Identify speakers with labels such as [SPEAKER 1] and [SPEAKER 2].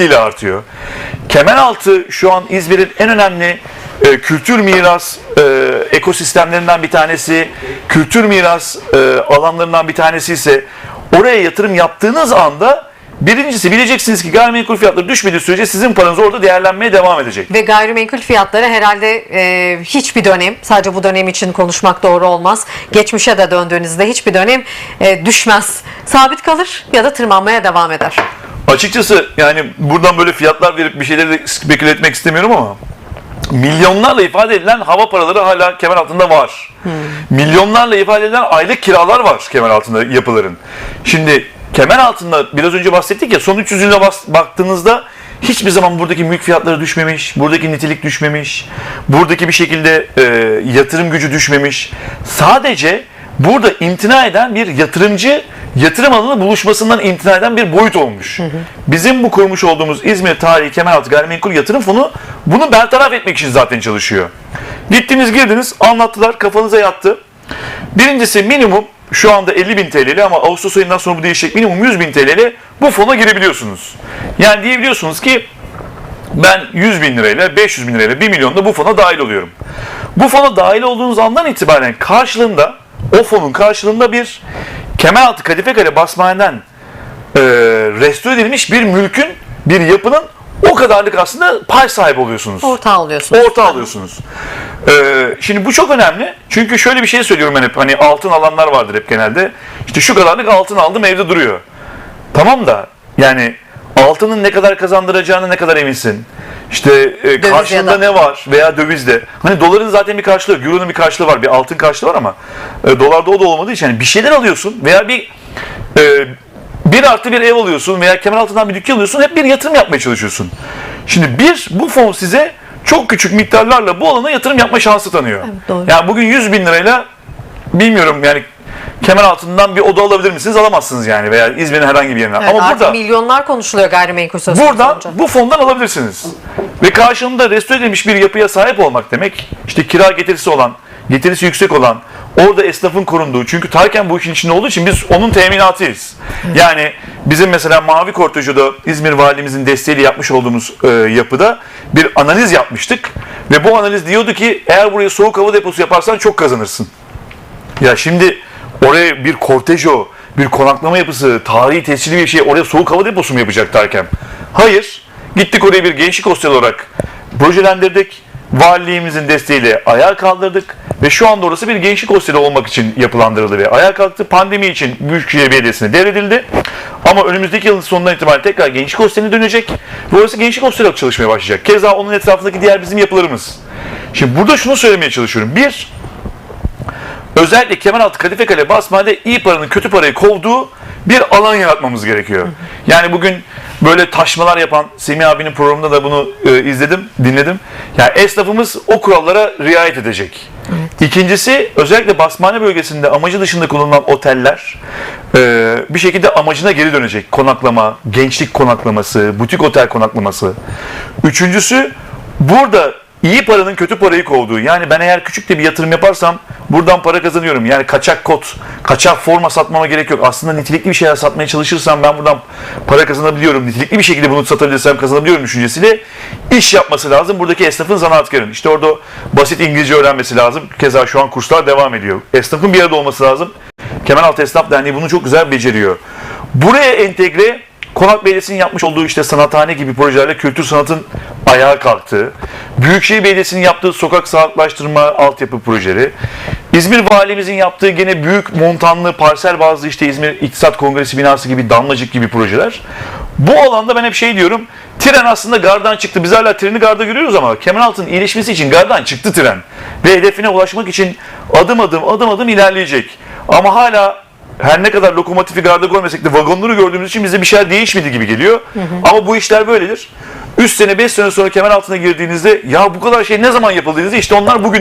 [SPEAKER 1] ile artıyor. Kemeraltı şu an İzmir'in en önemli e, kültür miras e, ekosistemlerinden bir tanesi, kültür miras e, alanlarından bir tanesi ise oraya yatırım yaptığınız anda birincisi bileceksiniz ki gayrimenkul fiyatları düşmediği sürece sizin paranız orada değerlenmeye devam edecek.
[SPEAKER 2] Ve gayrimenkul fiyatları herhalde e, hiçbir dönem, sadece bu dönem için konuşmak doğru olmaz. Geçmişe de döndüğünüzde hiçbir dönem e, düşmez. Sabit kalır ya da tırmanmaya devam eder.
[SPEAKER 1] Açıkçası yani buradan böyle fiyatlar verip bir şeyleri de speküle etmek istemiyorum ama milyonlarla ifade edilen hava paraları hala kemer altında var. Milyonlarla ifade edilen aylık kiralar var kemer altında yapıların. Şimdi kemer altında biraz önce bahsettik ya son 300 yıla baktığınızda hiçbir zaman buradaki mülk fiyatları düşmemiş, buradaki nitelik düşmemiş, buradaki bir şekilde e, yatırım gücü düşmemiş. Sadece burada imtina eden bir yatırımcı yatırım alanı buluşmasından imtina eden bir boyut olmuş. Bizim bu kurmuş olduğumuz İzmir Tarihi Kemeraltı Gayrimenkul Yatırım Fonu bunu bertaraf etmek için zaten çalışıyor. Gittiniz girdiniz anlattılar kafanıza yattı. Birincisi minimum şu anda 50 bin TL'li ama Ağustos ayından sonra bu değişecek minimum 100 bin TL'li bu fona girebiliyorsunuz. Yani diyebiliyorsunuz ki ben 100 bin lirayla 500 bin lirayla 1 milyonda bu fona dahil oluyorum. Bu fona dahil olduğunuz andan itibaren karşılığında o fonun karşılığında bir Kemeraltı Kadife Kale Basmane'den e, restore edilmiş bir mülkün, bir yapının o kadarlık aslında pay sahibi oluyorsunuz.
[SPEAKER 2] Ortağı oluyorsunuz.
[SPEAKER 1] Orta alıyorsunuz. Ee, şimdi bu çok önemli. Çünkü şöyle bir şey söylüyorum ben hep. Hani altın alanlar vardır hep genelde. İşte şu kadarlık altın aldım evde duruyor. Tamam da yani altının ne kadar kazandıracağını ne kadar eminsin. İşte e, karşılığında ne var veya dövizde. Hani doların zaten bir karşılığı yok. Euro'nun bir karşılığı var. Bir altın karşılığı var ama e, dolarda o da olmadığı için yani bir şeyler alıyorsun veya bir e, bir artı bir ev alıyorsun veya kemer altından bir dükkan alıyorsun. Hep bir yatırım yapmaya çalışıyorsun. Şimdi bir bu fon size çok küçük miktarlarla bu alana yatırım yapma şansı tanıyor.
[SPEAKER 2] doğru.
[SPEAKER 1] Yani bugün 100 bin lirayla bilmiyorum yani kemer altından bir oda alabilir misiniz? Alamazsınız yani veya İzmir'in herhangi bir yerine.
[SPEAKER 2] Evet,
[SPEAKER 1] Ama
[SPEAKER 2] artık
[SPEAKER 1] burada
[SPEAKER 2] milyonlar konuşuluyor gayrimenkul söz konusu
[SPEAKER 1] Buradan
[SPEAKER 2] olunca.
[SPEAKER 1] bu fondan alabilirsiniz. Ve karşılığında restore edilmiş bir yapıya sahip olmak demek işte kira getirisi olan, getirisi yüksek olan, orada esnafın korunduğu. Çünkü Tarken bu işin içinde olduğu için biz onun teminatıyız. Yani bizim mesela Mavi Kortocu'da İzmir Valimizin desteğiyle yapmış olduğumuz e, yapıda bir analiz yapmıştık. Ve bu analiz diyordu ki eğer buraya soğuk hava deposu yaparsan çok kazanırsın. Ya şimdi oraya bir kortejo, bir konaklama yapısı, tarihi tescilli bir şey oraya soğuk hava deposu mu yapacak Tarkem? Hayır. Gittik oraya bir gençlik hostel olarak projelendirdik. Valiliğimizin desteğiyle ayağa kaldırdık ve şu anda orası bir gençlik hosteli olmak için yapılandırıldı ve ayağa kalktı. Pandemi için Büyükşehir Belediyesi'ne devredildi. Ama önümüzdeki yılın sonundan itibaren tekrar gençlik hosteline dönecek ve orası gençlik hosteli olarak çalışmaya başlayacak. Keza onun etrafındaki diğer bizim yapılarımız. Şimdi burada şunu söylemeye çalışıyorum. Bir, özellikle Kemeraltı Kadife Kale Basmane'de iyi paranın kötü parayı kovduğu bir alan yaratmamız gerekiyor. Yani bugün böyle taşmalar yapan Semih abinin programında da bunu e, izledim, dinledim. Yani esnafımız o kurallara riayet edecek. İkincisi özellikle Basmane bölgesinde amacı dışında kullanılan oteller e, bir şekilde amacına geri dönecek. Konaklama, gençlik konaklaması, butik otel konaklaması. Üçüncüsü burada iyi paranın kötü parayı kovduğu. Yani ben eğer küçük de bir yatırım yaparsam buradan para kazanıyorum. Yani kaçak kot, kaçak forma satmama gerek yok. Aslında nitelikli bir şeyler satmaya çalışırsam ben buradan para kazanabiliyorum. Nitelikli bir şekilde bunu satabilirsem kazanabiliyorum düşüncesiyle iş yapması lazım. Buradaki esnafın zanaatkarın. İşte orada basit İngilizce öğrenmesi lazım. Keza şu an kurslar devam ediyor. Esnafın bir arada olması lazım. Kemeraltı Esnaf Derneği bunu çok güzel beceriyor. Buraya entegre Konak Belediyesi'nin yapmış olduğu işte sanathane gibi projelerle kültür sanatın ayağa kalktığı, Büyükşehir Belediyesi'nin yaptığı sokak sağlıklaştırma altyapı projeleri, İzmir Valimizin yaptığı gene büyük montanlı parsel bazlı işte İzmir İktisat Kongresi binası gibi damlacık gibi projeler. Bu alanda ben hep şey diyorum, tren aslında gardan çıktı. Biz hala treni garda görüyoruz ama Kemeraltı'nın iyileşmesi için gardan çıktı tren. Ve hedefine ulaşmak için adım adım adım adım ilerleyecek. Ama hala her ne kadar lokomotifi garda görmesek de vagonları gördüğümüz için bize bir şeyler değişmedi gibi geliyor. Ama bu işler böyledir. 3 sene 5 sene sonra kemer altına girdiğinizde ya bu kadar şey ne zaman yapıldığınızda işte onlar bugün